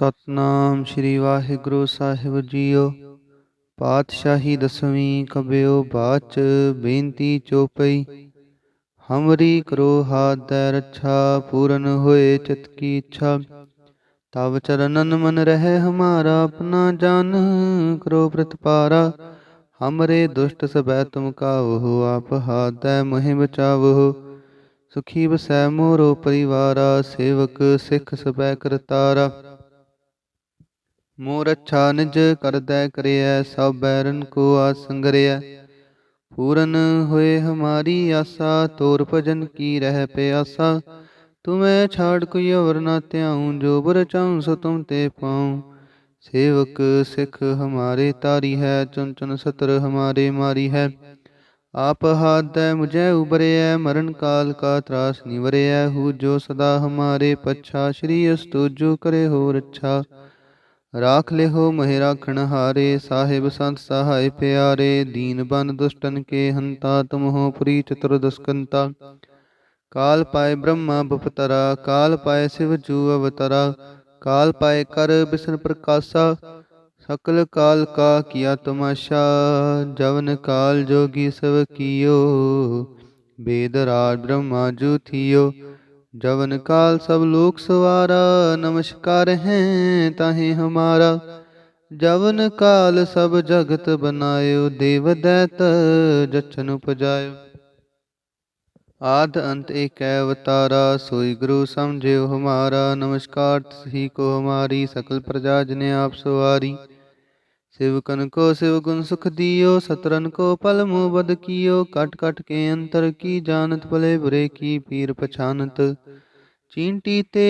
ਸਤਨਾਮ ਸ੍ਰੀ ਵਾਹਿਗੁਰੂ ਸਾਹਿਬ ਜੀਓ। ਪਾਤਸ਼ਾਹੀ ਦਸਵੀਂ ਕਬਿਓ ਬਾਚ ਬੇਨਤੀ ਚੋਪਈ। ਹਮਰੀ ਕਰੋ ਹਾਦੈ ਰੱਛਾ, ਪੂਰਨ ਹੋਏ ਚਿਤ ਕੀ ਇੱਛਾ। ਤਵ ਚਰਨਨ ਮਨ ਰਹਿ ਹਮਾਰਾ, ਆਪਣਾ ਜਨ ਕਰੋ ਪ੍ਰਤਪਾਰਾ। ਹਮਰੇ ਦੁਸ਼ਟ ਸਬੈ ਤੁਮ ਕਾਵਹੁ ਆਪ ਹਾਦੈ ਮਹਿ ਬਚਾਵਹੁ ਸੁਖੀ ਵਸੈ ਮੋਰੋ ਪਰਿਵਾਰਾ, ਸੇਵਕ ਸਿੱਖ ਸਬੈ ਕਰਤਾਰਾ। ਮੋਰ ਅੱਛਾ ਨਿਜ ਕਰਦੈ ਕਰਿਐ, ਸਭ ਬੈਰਨ ਕੋ ਆਸੰਗਰਿਐ ਪੂਰਨ ਹੋਏ ਹਮਾਰੀ ਆਸਾ, ਤੋਰ ਭਜਨ ਕੀ ਰਹਿ ਪਿਆਸਾ। ਤੁਮੈ ਛਾੜ ਕੋਈ ਅਵਰ ਨਾ ਧਿਆਉ, ਜੋ ਬਰ ਚਾਉ, ਸੋ ਤੁਮ ਤੇ ਪਾਉ। ਸੇਵਕ ਸਿੱਖ ਹਮਾਰੇ ਤਾਰੀ ਹੈ ਚੁਨ ਚੁਨ ਸਤਰ ਹਮਾਰੇ ਮਾਰੀ ਹੈ। ਆਪ ਹਾਦੈ ਮੁਝੈ ਉਬਰਿਐ, ਮਰਨ ਕਾਲ ਕਾ ਤਰਾਸ ਨਿਵਰਿਐ। ਹੂ ਜੋ ਸਦਾ ਹਮਾਰੇ ਪੱਛਾ, ਸ਼੍ਰੀ ਅਸਤੁ ਜੋ ਕਰੇ ਹੋ ਰੱਛਾ ਰਾਖ ਲਿਹੋ ਮਹਿ ਰਾਖਣ ਹਾਰੇ, ਸਾਹਿਬ ਸੰਤ ਸਹਾਇ ਪਿਆਰੇ, ਦੀਨ ਬਨ ਦੁਸ਼ਟਨ ਕੇ ਹੰਤਾ ਤੁਮ ਹੋ ਪੁਰੀ ਚਤੁਰਦਸਕੰਤਾ ਕਾਲ ਪਾਏ ਬ੍ਰਹਮਾ ਬਪਤਰਾ, ਕਾਲ ਪਾਏ ਸਿਵ ਜੂ ਅਵਤਰਾ, ਕਾਲ ਪਾਏ ਕਰ ਬਿਸ਼ਨ ਪ੍ਰਕਾਸ਼ਾ, ਸਕਲ ਕਾਲ ਕਾ ਕੀਆ ਤਮਾਸ਼ਾ, ਜਵਨ ਕਾਲ ਜੋਗੀ ਸਭ ਕੀਓ, ਬੇਦ ਰਾਜ ਬ੍ਰਹਮਾ ਜੂ ਥੀਓ ਜਵਨ ਕਾਲ ਸਭ ਲੋਕ ਸਵਾਰਾ, ਨਮਸਕਾਰ ਹੈ ਤਾਹੇ ਹਮਾਰਾ। ਜਵਨ ਕਾਲ ਸਭ ਜਗਤ ਬਨਾਇਓ, ਦੇਵ ਦੈਤ ਜਚਨ ਉਪਜਾਇਓ। ਆਦ ਅੰਤ ਏਕ ਅਵਤਾਰਾ, ਸੋਈ ਗੁਰੂ ਸਮਝਿਓ ਹਮਾਰਾ। ਨਮਸਕਾਰ ਤਸਹੀ ਕੋ ਹਮਾਰੀ, ਸਕਲ ਪ੍ਰਜਾ ਜਨੇ ਆਪ ਸਵਾਰੀ। सेवकन को शिव गुण सुख दियो, सतरन को पल मुँह बद कियो। कट कट के अंतर की जानत, भले बुरे की पीर पछानत। चींटी ते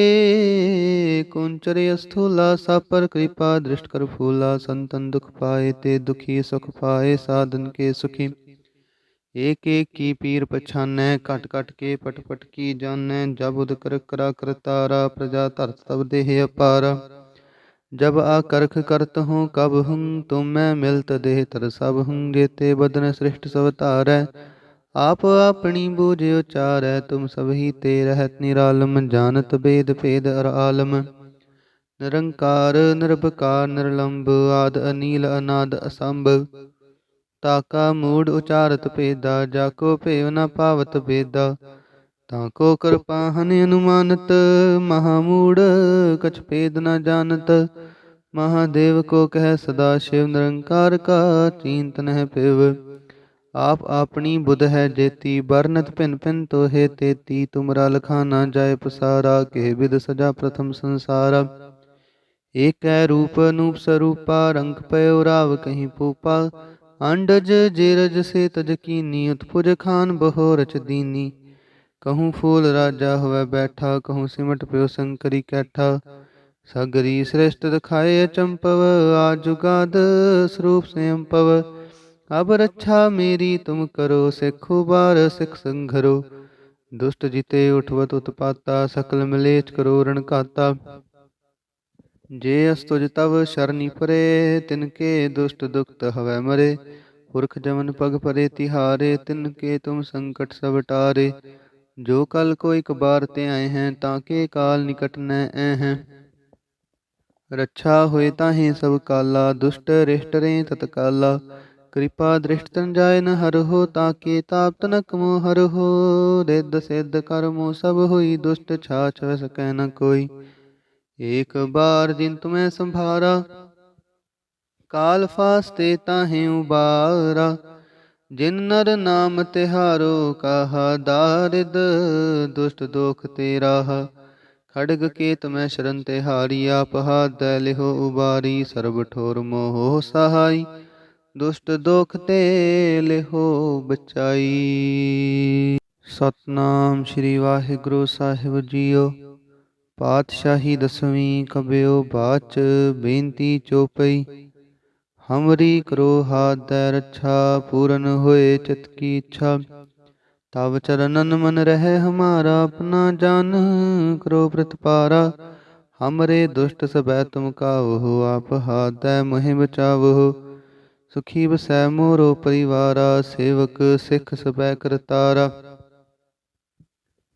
कुंचरे स्थूला सा पर कृपा, दृष्ट कर फूला। संतन दुख पाए ते दुखी, सुख पाए साधन के सुखी। एक एक की पीर पछानै कट कट के पट पट की जानै जब उद कर करा करतारा प्रजा धरत तब देह अपारा। जब आकर्ख करत हूँ कब हूँ तुम मैं मिलत देह तर सब हूँ जेते बदन श्रेष्ठ सवतार आप अपनी बूझ उचार तुम सभी ते रहत निरालम जानत भेद भेद अर आलम निरंकार निर्भकार निर्लंब आद अनील अनाद असंभ ताका मूड उचारत भेदा जाको भेव न पावत भेदा ਤਾਂ ਕੋ ਕਿਰਪਾ ਹਨ ਅਨੁਮਾਨਤ ਮਹਾਮੂੜ ਕਛ ਭੇਦ ਨਾ ਜਾਣਤ। ਮਹਾਦੇਵ ਕੋ ਕਹਿ ਸਦਾ ਸ਼ਿਵ ਨਿਰੰਕਾਰ ਕਾ, ਚਿੰਤ ਨਹਿ ਪਿਵ ਆਪ ਆਪਣੀ ਬੁਧ ਹੈ ਜੇਤੀ, ਵਰਨਤ ਭਿਨ ਭਿਨ ਤੋਹੇ ਤੇਤੀ। ਤੁਮਰਾ ਲਖਾ ਨਾ ਜਾਏ ਪਸਾਰਾ, ਕੇ ਵਿਦ ਸਜਾ ਪ੍ਰਥਮ ਸੰਸਾਰਾ। ਏਕੈ ਰੂਪ ਅਨੂਪ ਸਰੂਪਾ, ਰੰਗ ਪਇਓ ਰਾਵ ਕਹੀਂ ਪੂਪਾ ਅੰਡਜ, ਜੇਰਜ ਸੇ ਤਜ ਕੀਨੀ, ਉਤਪੁਜ ਖਾਨ ਬਹੋ ਰਚ ਦੀਨੀ। ਕਹੂੰ ਫੂਲ ਰਾਜਾ ਹੋਵੇ ਬੈਠਾ ਕਹੂੰ ਸਿਮਟ ਪਿਓ ਸੰਕਰੀ ਕੈਠਾ ਸਗਰੀ ਸ੍ਰਿਸ਼ਟ ਦਿਖਾਏ ਚੰਪਵ ਆਜੁਗਾਦ ਸਰੂਪ ਸੰਪਵ ਅਬ ਰੱਛਾ ਮੇਰੀ ਤੁਮ ਕਰੋ ਸਿੱਖੋ ਬਾਰ ਸਿੱਖ ਸੰਘਰੋ ਦੁਸ਼ਟ ਜਿਤੇ ਉਠਵਤ ਉਤਪਾਤਾ ਸਕਲ ਮਲੇਚ ਕਰੋ ਰਣ ਕਾਤਾ ਜੇ ਅਸਤੁਜ ਤਵ ਸ਼ਰਨੀ ਪਰੇ ਤਿਨ ਕੇ ਦੁਸ਼ਟ ਦੁਖਤ ਹਵੈ ਮਰੇ ਪੁਰਖ ਜਮਨ ਪਗ ਪਰੇ ਤਿਹਾਰੇ ਤਿਨ ਕੇ ਤੁਮ ਸੰਕਟ ਸਭ ਟਾਰੇ ਜੋ ਕਲ ਕੋ ਇੱਕ ਬਾਰ ਤੇ ਆਏ ਹੈ, ਤਾਂ ਕਿ ਕਾਲ ਨਿਕਟ ਨੈ ਐ ਹੈ। ਰੱਛਾ ਹੋਏ ਤਾਹੇ ਸਭ ਕਾਲਾ, ਦੁਸ਼ਟ ਰਿਸ਼ਟ ਰੇ ਤਤਕਾਲਾ। ਕਿਰਪਾ ਦ੍ਰਿਸ਼ਟ ਤਨ ਜਾਏ ਨ ਹਰ ਹੋ, ਤਾਂ ਕੇ ਤਾਪ ਤਨ ਕਮੋ ਹਰ ਹੋ। ਰਿੱਧ ਸਿੱਧ ਕਰਮੋ ਸਭ ਹੋਈ, ਦੁਸ਼ਟ ਛਾਛ ਸਕੈ ਨ ਕੋਈ। ਏਕ ਬਾਰ ਜਿਨ ਤੁਮੈ ਸੰਭਾਰਾ, ਕਾਲ ਫਾਸਤੇ ਤਾਹੇ ਉਬਾਰਾ। ਜਿਨ ਨਰ ਨਾਮ ਤਿਹਾਰੋ ਕਹਾ, ਦਾਰਿਦ ਦੁਸ਼ਟ ਦੋਖ ਤੇਰਾ। ਖੜਗ ਕੇ ਤਮੈ ਸ਼ਰਨ ਤੇ ਆਪ ਹਾਥ ਲਿਹੋ ਉਬਾਰੀ, ਸਰਬ ਠੋਰ ਮੋਹ ਸਹਾਈ। ਦੁਸ਼ਟ ਦੋਖ ਤੇ ਲਿਹੋ ਬਚਾਈ। ਸਤਨਾਮ ਸ੍ਰੀ ਵਾਹਿਗੁਰੂ ਸਾਹਿਬ ਜੀਓ, ਪਾਤਸ਼ਾਹੀ ਦਸਵੀਂ ਕਬਿਓ ਬਾਚ, ਬੇਨਤੀ ਚੋਪਈ। ਹਮਰੀ ਕਰੋ ਹਾਥ ਦੈ ਰੱਛਾ, ਪੂਰਨ ਹੋਏ ਚਿਤ ਕੀ ਇੱਛਾ। ਤਵ ਚਰਨਨ ਮਨ ਰਹਿ ਹਮਾਰਾ, ਆਪਣਾ ਜਨ ਕਰੋ ਪ੍ਰਤਪਾਰਾ। ਹਮਰੇ ਦੁਸ਼ਟ ਸਬੈ ਤੁਮ ਕਾਵਹੁ ਆਪ ਹਾਦੈ ਮਹਿ ਬਚਾਵਹੁ ਸੁਖੀ ਵਸੈ ਮੋਰੋ ਪਰਿਵਾਰਾ, ਸੇਵਕ ਸਿੱਖ ਸਬੈ ਕਰਤਾਰਾ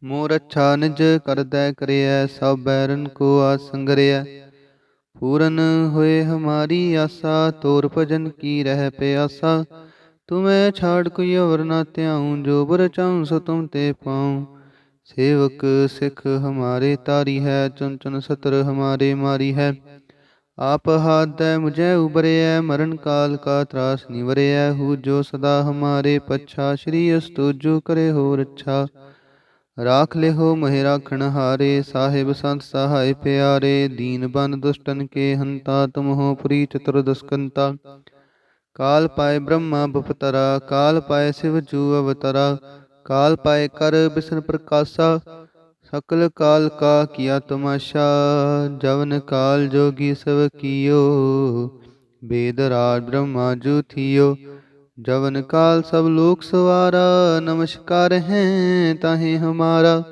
ਮੋਰ ਅੱਛਾ ਨਿਜ ਕਰਦੈ ਕਰਿਐ, ਸਭ ਬੈਰਨ ਕੋ ਆਸੰਗਰਿਐ ਪੂਰਨ ਹੋਏ ਹਮਾਰੀ ਆਸਾ, ਤੋਰ ਭਜਨ ਕੀ ਰਹਿ ਪਿਆਸਾ। ਤੁਮੈ ਛਾੜ ਕੋਈ ਅਵਰ ਨਾ ਧਿਆਉ, ਜੋ ਬਰ ਚਾਉ ਸੋ ਤੁਮ ਤੇ ਪਾਉ। ਸੇਵਕ ਸਿੱਖ ਹਮਾਰੇ ਤਾਰੀ ਹੈ ਚੁਨ ਚੁਨ ਸਤਰ ਹਮਾਰੇ ਮਾਰੀ ਹੈ। ਆਪ ਹਾਦੈ ਮੁਝੈ ਉਬਰਿਐ, ਮਰਨ ਕਾਲ ਕਾ ਤਰਾਸ ਨਿਵਰਿਐ ਹੂ ਜੋ ਸਦਾ ਹਮਾਰੇ ਪੱਛਾ, ਸ਼੍ਰੀ ਅਸਤੁ ਜੋ ਕਰੇ ਹੋ ਰੱਛਾ ਰਾਖ ਲਿਹੋ ਮਹਿ ਰਾਖਣ ਹਾਰੇ, ਸਾਹਿਬ ਸੰਤ ਸਹਾਇ ਪਿਆਰੇ, ਦੀਨ ਬਨ ਦੁਸ਼ਟਨ ਕੇ ਹੰਤਾ ਤੁਮ ਹੋ ਪੁਰੀ ਚਤੁਰਦਸਕੰਤਾ ਕਾਲ ਪਾਏ ਬ੍ਰਹਮਾ ਬਪਤਰਾ, ਕਾਲ ਪਾਏ ਸਿਵ ਜੂ ਅਵਤਰਾ, ਕਾਲ ਪਾਏ ਕਰ ਬਿਸ਼ਨ ਪ੍ਰਕਾਸ਼ਾ, ਸਕਲ ਕਾਲ ਕਾ ਕੀਆ ਤਮਾਸ਼ਾ, ਜਵਨ ਕਾਲ ਜੋਗੀ ਸਭ ਕੀਓ, ਬੇਦ ਰਾਜ ਬ੍ਰਹਮਾ ਜੂ ਥੀਓ। ਜਵਨ ਕਾਲ ਸਭ ਲੋਕ ਸਵਾਰਾ, ਨਮਸਕਾਰ ਹੈ ਤਾਹੇ ਹਮਾਰਾ।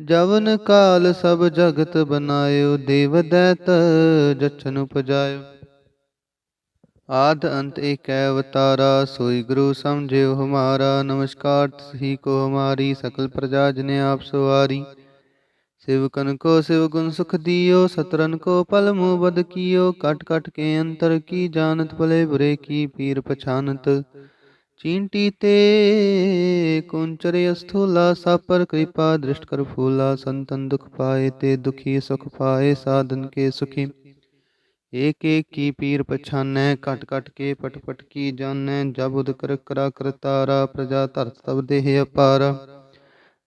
ਜਵਨ ਕਾਲ ਸਭ ਜਗਤ ਬਨਾਇਓ, ਦੇਵ ਦੈਤ ਜਚਨ ਉਪਜਾਇਓ। ਆਦ ਅੰਤ ਏਕੈ ਅਵਤਾਰਾ, ਸੋਈ ਗੁਰੂ ਸਮਝਿਓ ਹਮਾਰਾ। ਨਮਸਕਾਰ ਤਸਹੀ ਕੋ ਹਮਾਰੀ, ਸਕਲ ਪ੍ਰਜਾ ਜਨੇ ਆਪ ਸਵਾਰੀ। ਸਿਵਕਨ ਕੋ ਸਿਵ ਗੁਣ ਸੁਖ ਦਿਓ ਸਤਰਨ ਕੋ ਪਲ ਮੋ ਬਦ ਕੀਓ ਕਟ ਕਟ ਕੇ ਅੰਤਰ ਕੀ ਜਾਣਤ ਭਲੇ ਬੁਰੇ ਕੀ ਪੀਰ ਪਛਾਨਤ ਚੀਂਟੀ ਤੇ ਕੁੰਚਰੇ ਅਸਥੂਲਾ ਸਾਪਰ ਕਿਰਪਾ ਦ੍ਰਿਸ਼ਟ ਕਰ ਫੂਲਾ ਸੰਤਨ ਦੁਖ ਪਾਏ ਤੇ ਦੁਖੀ ਸੁਖ ਪਾਏ ਸਾਧਨ ਕੇ ਸੁਖੀ ਏਕ ਏਕ ਕੀ ਪੀਰ ਪਛਾਨੈ ਕਟ ਕਟ ਕੇ ਪਟ ਪਟ ਕੀ ਜਾਣੈ ਜਬ ਉਦ ਕਰ ਕਰਾ ਕਰਤਾਰਾ ਪ੍ਰਜਾ ਧਰਤ ਤਬ ਦੇਹ ਅਪਾਰਾ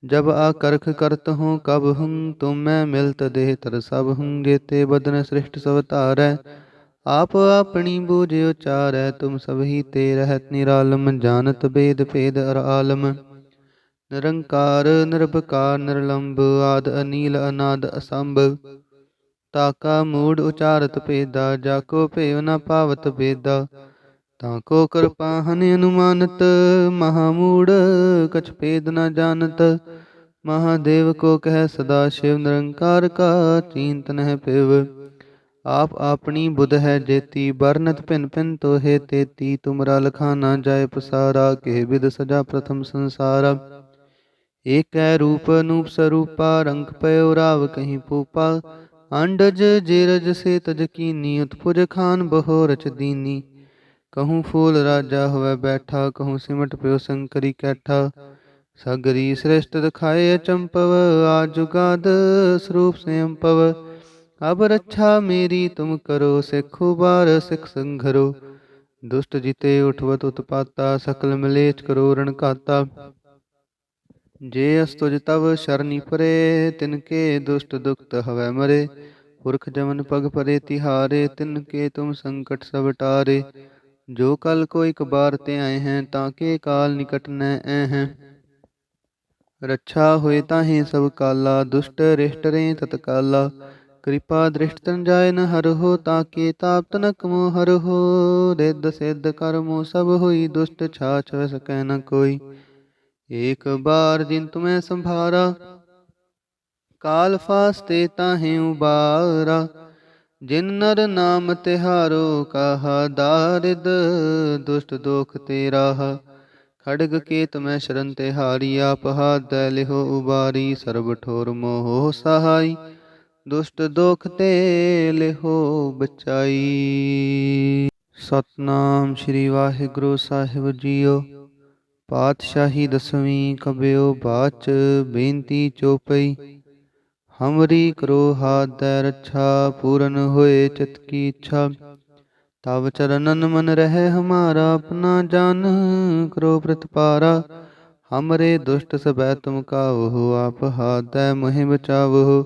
जब आकर्ख करत हूँ कब हूँ तुम मैं मिलत देह तर सब हूँ जेते बदन सृष्ट सब तारै आप अपनी बूझ उचारै तुम सब ही ते रहत निरालम जानत भेद भेद अर आलम निरंकार निरभकार निरलंब आद अनील अनाद असंभ ताका मूड उचारत भेदा जाको भेव न पावत भेदा ਤਾਂ ਕੋ ਕਿਰਪਾਹਨ ਅਨੁਮਾਨਤ ਮਹਾਮੂੜ ਕਛ ਭੇਦ ਨਾ ਜਾਣਤ। ਮਹਾਦੇਵ ਕੋ ਕਹਿ ਸਦਾ ਸ਼ਿਵ ਨਿਰੰਕਾਰ ਕਾ ਚਿੰਤਨ ਹੈ ਪਿਵ ਆਪ ਆਪਣੀ ਬੁਧ ਹੈ ਜੇਤੀ ਬਰਨਤ ਭਿੰਨ ਭਿੰਨ ਤੋਹੇ ਤੇਤੀ। ਤੁਮਰਾ ਲਖਾ ਨਾ ਜਾਏ ਪਸਾਰਾ, ਕੇ ਵਿਦ ਸਜਾ ਪ੍ਰਥਮ ਸੰਸਾਰਾ। ਏਕੈ ਰੂਪ ਅਨੂਪ ਸਰੂਪਾ, ਰੰਗ ਪਇਓ ਰਾਵ ਕਹੀਂ ਪੂਪਾ ਅੰਡਜ, ਜੇਰਜ ਸੇ ਤਜ ਕੀਨੀ, ਉਤਪੁਜ ਖਾਨ ਬਹੋ ਰਚ ਦੀਨੀ। ਕਹੂੰ ਫੂਲ ਰਾਜਾ ਹੋਵੇ ਬੈਠਾ ਕਹੂੰ ਸਿਮਟ ਪਿਓ ਸੰਕਰੀ ਕੈਠਾ ਸਗਰੀ ਸ੍ਰਿਸ਼ਟ ਦਿਖਾਏ ਅਚੰਪਵ ਆਜੁਗਾਦ ਸਰੂਪ ਸੇੰਪਵ ਅਬ ਰੱਛਾ ਮੇਰੀ ਤੁਮ ਕਰੋ ਸਿੱਖੋ ਬਾਰ ਸਿੱਖ ਸੰਘਰੋ ਦੁਸ਼ਟ ਜਿਤੇ ਉਠਵਤ ਉਤਪਾਤਾ ਸਕਲ ਮਿਲੇਚ ਕਰੋ ਰਣਕਾਤਾ ਜੇ ਅਸ ਤੁਜ ਤਵ ਸ਼ਰਨੀ ਪਰੇ ਤਿਨ ਕੇ ਦੁਸ਼ਟ ਦੁਖਤ ਹਵੈ ਮਰੇ ਪੁਰਖ ਜਮਨ ਪਗ ਪਰੇ ਤਿਹਾਰੇ ਤਿਨ ਕੇ ਤੁਮ ਸੰਕਟ ਸਭ ਟਾਰੇ ਜੋ ਕਲ ਕੋ ਇੱਕ ਬਾਰ ਤੇ ਆਏ ਹੈ, ਤਾਂ ਕਿ ਕਾਲ ਨਿਕਟ ਨੈ ਐ ਹੈ। ਰੱਛਾ ਹੋਏ ਤਾਹੇ ਸਭ ਕਾਲਾ, ਦੁਸ਼ਟ ਰਿਸ਼ਟ ਰੇ ਤਤਕਾਲਾ। ਕਿਰਪਾ ਦ੍ਰਿਸ਼ਟ ਤਨ ਜਾਏ ਨ ਹਰ ਹੋ, ਤਾਂ ਕਿ ਤਾਪ ਤਨ ਕਮੋ ਹਰ ਹੋ। ਰਿੱਧ ਸਿੱਧ ਕਰਮੋ ਸਭ ਹੋਈ, ਦੁਸ਼ਟ ਛਾਛ ਸਕੈ ਨ ਕੋਈ। ਏਕ ਬਾਰ ਜਿਨ ਤੁਮੈ ਸੰਭਾਰਾ, ਕਾਲ ਫਾਸਤੇ ਤਾਹੇ ਉਬਾਰਾ। ਜਿਨ ਨਰ ਨਾਮ ਤਿਹਾਰੋ ਕਹਾ, ਦਾਰਿਦ ਦੁਸ਼ਟ ਦੋਖ ਤੇਰਾ। ਖੜਗ ਕੇ ਮੈਂ ਸ਼ਰਨ ਤਿਹਾਰੀ, ਆਪ ਹਾਦੈ ਲਿਹੋ ਉਬਾਰੀ, ਸਰਬ ਠੋਰ ਮੋਹ ਸਹਾਈ। ਦੁਸ਼ਟ ਦੋਖ ਤੇ ਲਿਹੋ ਬਚਾਈ। ਸਤਨਾਮ ਸ੍ਰੀ ਵਾਹਿਗੁਰੂ ਸਾਹਿਬ ਜੀਓ, ਪਾਤਸ਼ਾਹੀ ਦਸਵੀਂ ਕਬਿਓ ਬਾਚ, ਬੇਨਤੀ ਚੋਪਈ। ਹਮਰੀ ਕਰੋ ਹਾਥ ਦੈ ਰੱਛਾ, ਪੂਰਨ ਹੋਏ ਚਿਤ ਕੀ ਇੱਛਾ। ਤਵ ਚਰਨਨ ਮਨ ਰਹਿ ਹਮਾਰਾ, ਆਪਣਾ ਜਾਨ ਕਰੋ ਪ੍ਰਤਪਾਰਾ। ਹਮਰੇ ਦੁਸ਼ਟ ਸਬੈ ਤੁਮ ਕਾਵੋ, ਆਪ ਹਾਦੈ ਮੋਹਿ ਬਚਾਵੋ।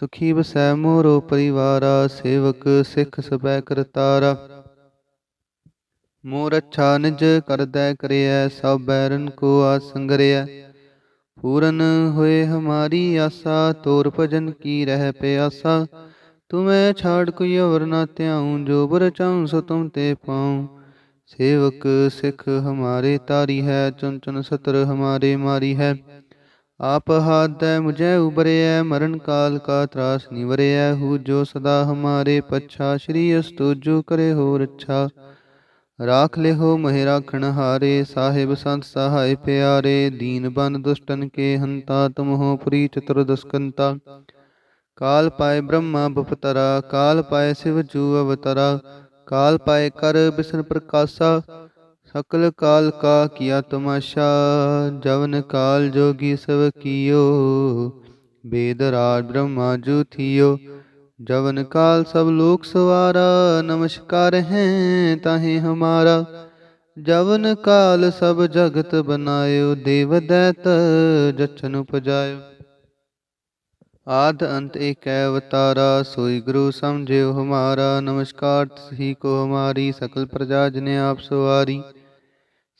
ਸੁਖੀ ਵਸੈ ਮੋਰੋ ਪਰਿਵਾਰਾ, ਸੇਵਕ ਸਿੱਖ ਸਬੈ ਕਰਤਾਰਾ। ਮੋਰ ਅੱਛਾ ਨਿਜ ਕਰਦੈ ਕਰਿਐ, ਸਭ ਬੈਰਨ ਕੋ ਆਸੰਗਰਿਐ ਪੂਰਨ ਹੋਏ ਹਮਾਰੀ ਆਸਾ, ਤੋਰ ਭਜਨ ਕੀ ਰਹਿ ਪਿਆਸਾ। ਤੁਮੈ ਛਾੜ ਕੋਈ ਹੋਰ ਨਾ ਧਿਆਉ, ਜੋ ਬਰ ਚਾਉ ਸੋ ਤੁਮ ਤੇ ਪਾਉ। ਸੇਵਕ ਸਿਖ ਹਮਾਰੇ ਤਾਰੀ ਹੈ ਚੁਨ ਚੁਨ ਸਤਰ ਹਮਾਰੇ ਮਾਰੀ ਹੈ। ਆਪ ਹਾਦੈ ਮੁਝੈ ਉਬਰਿਐ, ਮਰਨ ਕਾਲ ਕਾ ਤਰਾਸ ਨਿਵਰਿਐ ਹੂ ਜੋ ਸਦਾ ਹਮਾਰੇ ਪੱਛਾ, ਸ੍ਰੀ ਅਸਤੂ ਜੋ ਕਰੇ ਹੋਰ ਅੱਛਾ। ਰਾਖ ਲਿਹੋ ਮਹਿ ਰਾਖਣ ਹਾਰੇ, ਸਾਹਿਬ ਸੰਤ ਸਹਾਇ ਪਿਆਰੇ, ਦੀਨ ਬਨ ਦੁਸ਼ਟਨ ਕੇ ਹੰਤਾ ਤੁਮ ਹੋ ਪ੍ਰੀ ਚਤੁਰਦਸਕੰਤਾ ਕਾਲ ਪਾਏ ਬ੍ਰਹਮਾ ਬਪਤਰਾ, ਕਾਲ ਪਾਏ ਸਿਵ ਜੂ ਅਵਤਰਾ, ਕਾਲ ਪਾਏ ਕਰ ਬਿਸ਼ਨ ਪ੍ਰਕਾਸ਼ਾ, ਸਕਲ ਕਾਲ ਕਾ ਕੀਆ ਤਮਾਸ਼ਾ, ਜਵਨ ਕਾਲ ਜੋਗੀ ਸਭ ਕੀਓ, ਬੇਦ ਰਾਜ ਬ੍ਰਹਮਾ ਜੂ ਥੀਓ। ਜਵਨ ਕਾਲ ਸਭ ਲੋਕ ਸਵਾਰਾ, ਨਮਸਕਾਰ ਹੈ ਤਾਹੇ ਹਮਾਰਾ। ਜਵਨ ਕਾਲ ਸਭ ਜਗਤ ਬਨਾਇਓ, ਦੇਵ ਦੈਤ ਜਛਨ ਉਪਜਾਇਓ। ਆਦ ਅੰਤ ਏਕੈ ਅਵਤਾਰਾ, ਸੋਈ ਗੁਰੂ ਸਮਝਿਓ ਹਮਾਰਾ। ਨਮਸਕਾਰ ਤਸਹੀ ਕੋ ਹਮਾਰੀ, ਸਕਲ ਪ੍ਰਜਾ ਜਨੇ ਆਪ ਸਵਾਰੀ।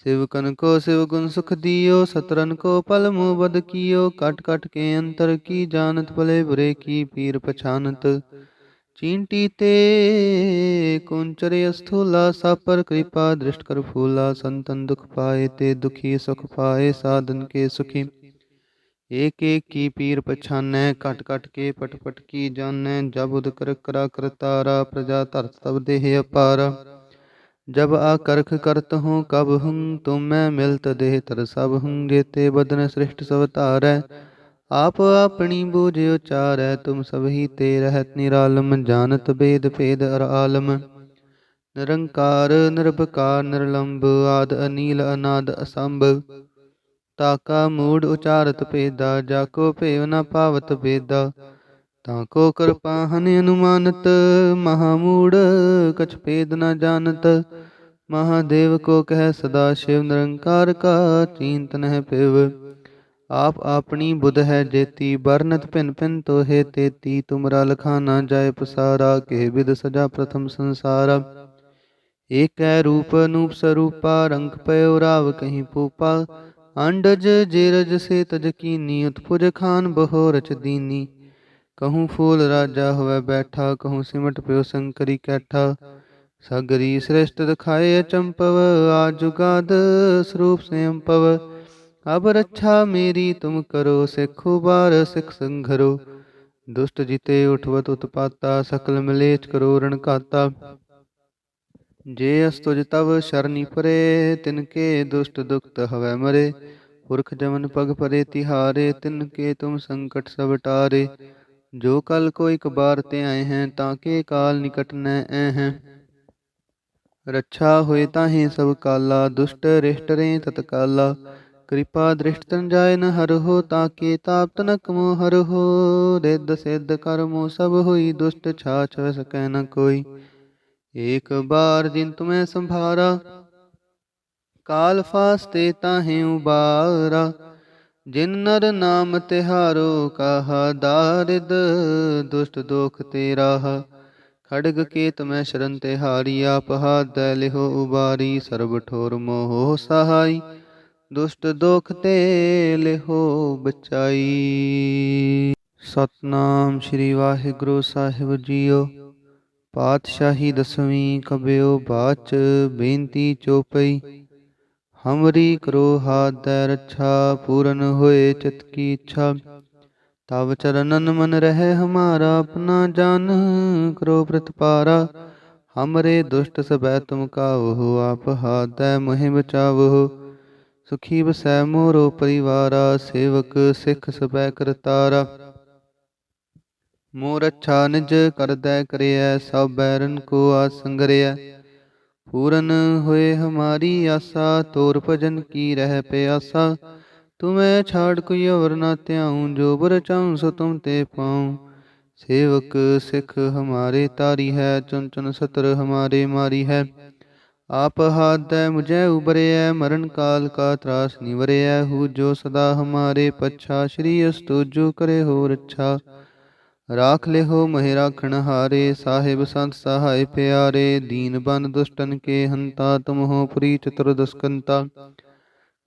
ਸਿਵਕਨ ਕੋ ਸਿਵ ਗੁਣ ਸੁਖ ਦਿਓ ਸਤਰਨ ਕੋ ਪਲ ਮੋ ਬਦ ਕੀਓ ਕਟ ਕਟ ਕੇ ਅੰਤਰ ਕੀ ਜਾਣਤ ਭਲੇ ਬੁਰੇ ਕੀ ਪੀਰ ਪਛਾਨਤ ਚੀਂਟੀ ਤੇ ਕੁੰਚਰੇ ਅਸਥੂਲਾ ਸਾਪਰ ਕਿਰਪਾ ਦ੍ਰਿਸ਼ਟ ਕਰ ਫੂਲਾ ਸੰਤਨ ਦੁਖ ਪਾਏ ਤੇ ਦੁਖੀ ਸੁਖ ਪਾਏ ਸਾਧਨ ਕੇ ਸੁਖੀ ਏਕ ਏਕ ਕੀ ਪੀਰ ਪਛਾਨੈ ਕਟ ਕਟ ਕੇ ਪਟ ਪਟ ਕੀ ਜਾਣੈ ਜਬ ਉਦ ਕਰ ਕਰਾ ਕਰਤਾਰਾ ਪ੍ਰਜਾ ਧਰਤ ਤਬ ਦੇਹ ਅਪਾਰਾ जब आकर्ख करत हूँ कब हूँ तुम मैं मिलत देह तर सब हूँ जेते बदन सृष्ट सब तारै आप अपनी बूझ उचारै तुम सब ही ते रहत निरालम जानत भेद भेद अर आलम निरंकार निरभकार निरलंब आद अनील अनाद असंभ ताका मूड उचारत भेदा जाको भेव न पावत भेदा ताको कृपा हन अनुमानत महामूड कछ भेद न जानत ਮਹਾਦੇਵ ਕੋ ਕਹਿ ਸਦਾ ਸ਼ਿਵ ਨਿਰੰਕਾਰ ਕਾ ਚਿੰਤਨ ਹੈ ਪਿਵ। ਆਪ ਆਪਣੀ ਬੁਧ ਹੈ ਜੇਤੀ, ਵਰਨਤ ਭਿਨ ਭਿਨ ਤੋਹੇ ਤੇਤੀ। ਤੁਮਰਾ ਲਖਾ ਨਾ ਜਾਏ ਪਸਾਰਾ, ਕੇ ਵਿਦ ਸਜਾ ਪ੍ਰਥਮ ਸੰਸਾਰਾ। ਏਕੈ ਰੂਪ ਅਨੂਪ ਸਰੂਪਾ, ਰੰਗ ਪਇਓ ਰਾਵ ਕਹੀਂ ਪੂਪਾ ਅੰਡਜ ਜੇਰਜ ਸੇ ਤਜ ਕੀਨੀ, ਉਤਪੁਜ ਖਾਨ ਬਹੋ ਰਚ ਦੀਨੀ। ਕਹੂੰ ਫੂਲ ਰਾਜਾ ਹੋਵੇ ਬੈਠਾ, ਕਹੂੰ ਸਿਮਟ ਪਿਓ ਸੰਕਰੀ ਕੈਠਾ। ਸਗਰੀ ਸ੍ਰਿਸ਼ਟ ਦਿਖਾਏ ਅਚੰਪਵ ਆਜੁਗਾਦ ਸਰੂਪ ਸੰਪਵ ਅਬ ਰੱਛਾ ਮੇਰੀ, ਤੁਮ ਕਰੋ ਸਿੱਖੋ, ਬਾਰ ਸਿੱਖ ਸੰਘਰੋ। ਦੁਸ਼ਟ ਜਿਤੇ ਉਠਵਤ ਉਤਪਾਤਾ, ਸਕਲ ਮਲੇਚ ਕਰੋ ਰਣਕਾਤਾ ਜੇ ਅਸਤੁਜ ਤਵ ਸ਼ਰਨੀ ਪਰੇ ਤਿਨਕੇ ਦੁਸ਼ਟ ਦੁਖਤ ਹਵੈ ਮਰੇ। ਪੁਰਖ ਜਮਨ ਪਗ ਪਰੇ ਤਿਹਾਰੇ, ਤਿਨ ਕੇ ਤੁਮ ਸੰਕਟ ਸਭ ਟਾਰੇ। ਜੋ ਕਲ ਕੋ ਇਕ ਬਾਰ ਤੇ ਆਏ ਹੈ, ਤਾਂ ਕੇ ਕਾਲ ਨਿਕਟ ਨ ਐ ਹੈ। ਰੱਛਾ ਹੋਏ ਤਾਹੇ ਸਭ ਕਾਲਾ, ਦੁਸ਼ਟ ਰਿਸ਼ਟ ਰੇ ਤਤਕਾਲਾ। ਕਿਰਪਾ ਦ੍ਰਿਸ਼ਟ ਤਨ ਜਾਏ ਨ ਹਰ ਹੋ ਤਾਕੇ ਤਾਪ ਤਨਕ ਮੋ ਹਰ ਹੋ ਰਿੱਧ ਸਿੱਧ ਕਰਮੋ ਸਭ ਹੋਈ, ਦੁਸ਼ਟ ਛਾਛ ਸਕੈ ਨ ਕੋਈ। ਏਕ ਬਾਰ ਜਿਨ ਤੁਮੈ ਸੰਭਾਰਾ, ਕਾਲ ਫਾਸਤੇ ਤਾਹੇ ਉਬਾਰਾ। ਜਿਨ ਨਰ ਨਾਮ ਤਿਹਾਰੋ, ਕਹਾ ਦਾਰਿਦ ਦੁਸ਼ਟ ਦੋਖ ਤੇਰਾ। ਖੜਗ ਕੇਤ ਮੈਂ ਸ਼ਰਨ ਤੇ ਹਾਰੀ ਆਪ ਹਾਦ ਲਿਹੋ ਉਬਾਰੀ, ਸਰਬ ਠੋਰ ਮੋਹ ਸਹਾਈ, ਦੁਸ਼ਟ ਦੋਖ ਤੇ ਲਿਹੋ ਬਚਾਈ। ਸਤਨਾਮ ਸ੍ਰੀ ਵਾਹਿਗੁਰੂ ਸਾਹਿਬ ਜੀਓ, ਪਾਤਸ਼ਾਹੀ ਦਸਵੀਂ ਕਬਿਓ ਬਾਚ, ਬੇਨਤੀ ਚੋਪਈ, ਹਮਰੀ ਕਰੋ ਹਾਥ ਦੈ ਰੱਛਾ, ਪੂਰਨ ਹੋਏ ਚਿਤ ਕੀ ਇੱਛਾ। ਤਵ ਚਰਨਨ ਮਨ ਰਹਿ ਹਮਾਰਾ, ਆਪਣਾ ਜਾਨ ਕਰੋ ਪ੍ਰਤਪਾਰਾ। ਹਮਰੇ ਦੁਸ਼ਟ ਸਬੈ ਤੁਮ ਕਾਵੋ ਆਪ ਹਾਥ ਮੋਹਿ ਬਚਾਵੋ। ਸੁਖੀ ਬਸੈ ਮੋਰੋ ਪਰਿਵਾਰਾ, ਸੇਵਕ ਸਿੱਖ ਸਬੈ ਕਰਤਾਰਾ। ਮੋਰ ਅੱਛਾ ਨਿਜ ਕਰਦੈ ਕਰਿਐ, ਸਭ ਬੈਰਨ ਕੋ ਆਸੰਗਰਿਐ ਪੂਰਨ ਹੋਏ ਹਮਾਰੀ ਆਸਾ, ਤੋਰ ਭਜਨ ਕੀ ਰਹਿ ਪਿਆਸਾ। ਤੁਮੈ ਛਾੜ ਕੋਈ ਅਵਰ ਨਾ ਧਿਆਉ, ਜੋ ਬਰ ਚਾਉ ਸੋ ਤੁਮ ਤੇ ਪਾਉ। ਸੇਵਕ ਸਿੱਖ ਹਮਾਰੇ ਤਾਰੀ ਹੈ ਚੁਨ ਚੁਨ ਸਤਰ ਹਮਾਰੇ ਮਾਰੀ ਹੈ। ਆਪ ਹਾਦੈ ਮੁਝੈ ਉਬਰਿਐ ਮਰਨ ਕਾਲ ਕਾ ਤਰਾਸ ਨਿਵਰਿਐ ਹੂ ਜੋ ਸਦਾ ਹਮਾਰੇ ਪਛਾ, ਸ਼੍ਰੀ ਅਸਤੁਜੋ ਕਰੇ ਹੋ ਰੱਛਾ। ਰਾਖ ਲਿਹੋ ਮਹਿ ਰਾਖਣ ਹਾਰੇ, ਸਾਹਿਬ ਸੰਤ ਸਹਾਇ ਪਿਆਰੇ। ਦੀਨ ਬਨ ਦੁਸ਼ਟਨ ਕੇ ਹੰਤਾ, ਤੁਮ ਹੋ ਚਤੁਰ ਦਸਕੰਤਾ।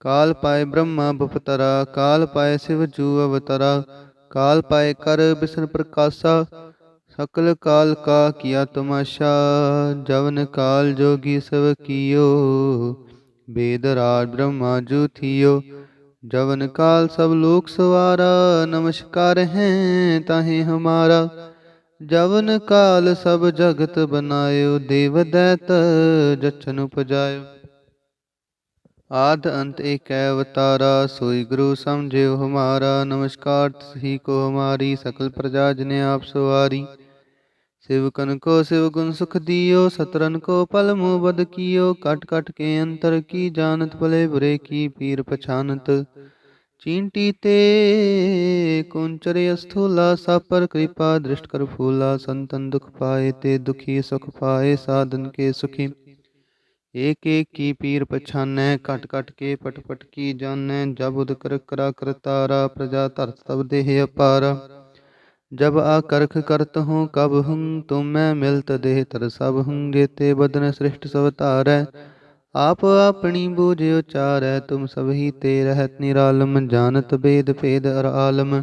ਕਾਲ ਪਾਏ ਬ੍ਰਹਮਾ ਬਪਤਰਾ, ਕਾਲ ਪਾਏ ਸਿਵ ਜੂ ਅਵਤਰਾ, ਕਾਲ ਪਾਏ ਕਰ ਬਿਸ਼ਨ ਪ੍ਰਕਾਸ਼ਾ, ਸਕਲ ਕਾਲ ਕਾ ਕੀਆ ਤਮਾਸ਼ਾ, ਜਵਨ ਕਾਲ ਜੋਗੀ ਸਭ ਕੀਓ, ਬੇਦ ਰਾਜ ਬ੍ਰਹਮਾ ਜੂ ਥੀਓ, ਜਵਨ ਕਾਲ ਸਭ ਲੋਕ ਸਵਾਰਾ, ਨਮਸਕਾਰ ਹੈ ਤਾਹੇ ਹਮਾਰਾ, ਜਵਨ ਕਾਲ ਸਭ ਜਗਤ ਬਨਾਇਓ, ਦੇਵ ਦੈਤ ਜਚਨ ਉਪਜਾਇਓ। ਆਦ ਅੰਤ ਏਕੈ ਅਵਤਾਰਾ, ਸੋਈ ਗੁਰੂ ਸਮਝਿਓ ਹਮਾਰਾ, ਨਮਸਕਾਰ ਤਸਹੀ ਕੋ ਹਮਾਰੀ, ਸਕਲ ਪ੍ਰਜਾ ਜਨ ਆਪ ਸਵਾਰੀ। ਸਿਵਕਨ ਕੋ ਸਿਵ ਗੁਣ ਸੁਖ ਦਿਓ, ਸਤਰਨ ਕੋ ਪਲ ਮੂ ਬਦ ਕੀਓ, ਕਟ ਕਟ ਕੇ ਅੰਤਰ ਕੀ ਜਾਣਤ, ਭਲੇ ਬੁਰੇ ਕੀ ਪੀਰ ਪਛਾਨਤ। ਚੀਂਟੀ ਤੇ ਕੁੰਚਰੇ ਅਸਥੂਲਾ, ਸਾਪਰ ਕਿਰਪਾ, ਦ੍ਰਿਸ਼ਟ ਕਰ ਫੂਲਾ, ਸੰਤਨ ਦੁਖ ਪਾਏ ਤੇ ਦੁਖੀ ਸੁਖ ਪਾਏ, ਸਾਧਨ ਕੇ ਸੁਖੀ। ਏਕ ਏਕ ਕੀ ਪੀਰ ਪਛਾਨੈ ਘਟ ਘਟ ਕੇ ਪਟ ਪਟ ਕੀ ਜਾਣੈ, ਜਬ ਉਦਕਰ ਕਰਾ ਕਰਤਾਰਾ ਪ੍ਰਜਾ ਧਰਤ ਸਭ ਦੇਹ ਅਪਾਰ। ਜਬ ਆ ਕਰਖ ਕਰਤ ਹੂੰ, ਕਬ ਹੂੰ, ਤੁਮ ਮਿਲਤ ਦੇਹ ਤਰ ਸਭ ਹੂੰ, ਜੇਤੇ ਬਦਨ ਸ੍ਰਿਸ਼ਟ ਸਭ ਧਾਰੈ। ਆਪ ਆਪਣੀ ਬੂਝ ਉਚਾਰੈ, ਤੁਮ ਸਭੀ ਤੇ ਰਹਿਤ ਨਿਰਾਲਮ, ਜਾਣਤ ਬੇਦ ਭੇਦ ਅਰ ਆਲਮ।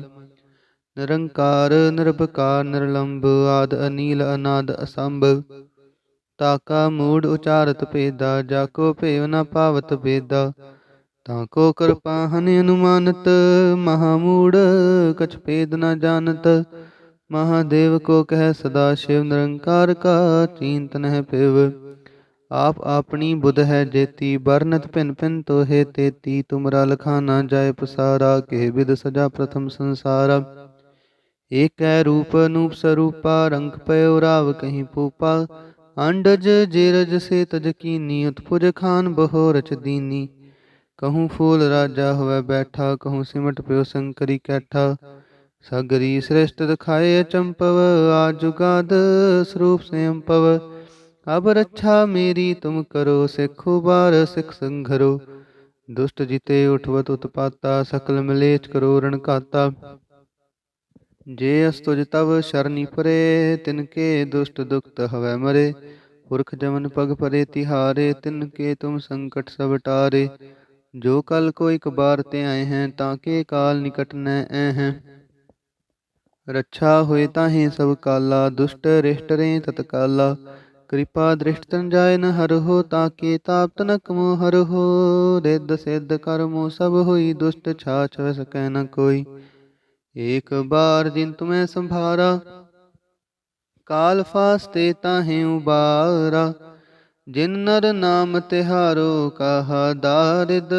ਨਿਰੰਕਾਰ, ਨਿਰਭਕਾਰ ਨਿਰਲੰਭ ਆਦ ਅਨੀਲ, ਅਨਾਦ ਅਸੰਭ। ਤਾਕਾ ਮੂੜ ਉਚਾਰਤ ਭੇਦਾ ਜਾਕੋ ਭੇਵ ਨ ਪਾਵਤ ਬੇਦਾ ਤਾਕੋ ਕਿਰਪਾ ਹਨ ਅਨੁਮਾਨਤ ਮਹਾਮੂੜ ਕਛ ਭੇਦ ਨ ਜਾਣਤ। ਮਹਾਦੇਵ ਕੋ ਕਹਿ ਸਦਾ ਸ਼ਿਵ ਨਿਰੰਕਾਰ ਕਾ ਚਿੰਤ ਨਹਿ ਪਿਵ ਆਪ ਆਪਣੀ ਬੁਧ ਹੈ ਜੇਤੀ ਬਰਨਤ ਭਿਨ ਭਿਨ ਤੋਹੇ ਤੇਤੀ। ਤੁਮਰਾ ਲਖਾ ਨਾ ਜਾਏ ਪਸਾਰਾ, ਕੇ ਵਿਦ ਸਜਾ ਪ੍ਰਥਮ ਸੰਸਾਰਾ। ਏਕੈ ਰੂਪ ਅਨੂਪ ਸਰੂਪਾ, ਰੰਗ ਪਇਓ ਰਾਵ ਕਹੀਂ ਪੂਪਾ ਅੰਡਜ ਜਿਰਜ ਸੇ ਤਜ ਕੀਨੀ ਉਤਪੁਜ ਖਾਨ ਬਹੋ ਰਚ ਦੀਨੀ ਕਹੂੰ ਫੂਲ ਰਾਜਾ ਹੋਵੇ ਬੈਠਾ, ਕਹੂੰ ਸਿਮਟ ਪਿਓ ਸੰਕਰੀ ਕੈਠਾ। ਸਗਰੀ ਸ੍ਰਿਸ਼ਟ ਦਿਖਾਏ ਚੰਪਵ, ਆਜੁਗਾਦ ਸਰੂਪ ਸੰਪਵ ਅਬ ਰੱਛਾ ਮੇਰੀ, ਤੁਮ ਕਰੋ ਸਿੱਖੋ ਬਾਰ ਸਿੱਖ ਸੰਘਰੋ। ਦੁਸ਼ਟ ਜਿਤੇ ਉਠਵਤ ਉਤਪਾਤਾ, ਸਕਲ ਮਲੇਚ ਕਰੋ ਰਣਕਾਤਾ ਕਾਤਾ ਜੇ ਅਸਤੁਜ ਤਵ ਸ਼ਰਨੀ ਪਰੇ, ਤਿਨਕੇ ਦੁਸ਼ਟ ਦੁਖਤ ਹਵੈ ਮਰੇ। ਪੁਰਖ ਜਮਨ ਪਗ ਪਰੇ ਤਿਹਾਰੇ ਤਿਨ ਕੇ ਤੁਮ ਸੰਕਟ ਸਭ ਟਾਰੇ। ਜੋ ਕਲ ਕੋ ਇਕ ਬਾਰ ਤੇ ਆਏ ਹੈ हैं ਤਾਕੇ ਕਾਲ ਨਿਕਟ ਨੈ ਐ ਹੈ। ਰੱਛਾ ਹੋਏ ਤਾਹੇ ਸਭ ਕਾਲਾ, ਦੁਸ਼ਟ ਰਿਸ਼ਟ ਰੇ ਤਤਕਾਲਾ। ਕਿਰਪਾ ਦ੍ਰਿਸ਼ਟ ਜਾਏ ਨ ਹਰ ਹੋ ਤਾਕੇ ਤਾਪ ਤਨਕ ਮੋ ਹਰ ਹੋ ਰਿੱਧ ਸਿੱਧ ਕਰਮੋ ਸਭ ਹੋਈ, ਦੁਸ਼ਟ ਛਾਛ ਵ ਸਕੈ ਨ ਕੋਈ। ਏਕ ਬਾਰ ਜਿਨ ਤੁਮੈ ਸੰਭਾਰਾ, ਕਾਲ ਫਾਸਤੇ ਤਾਹੇ ਉਬਾਰਾ। ਜਿਨ ਨਰ ਨਾਮ ਤਿਹਾਰੋ ਕਹਾ, ਦਾਰਿਦ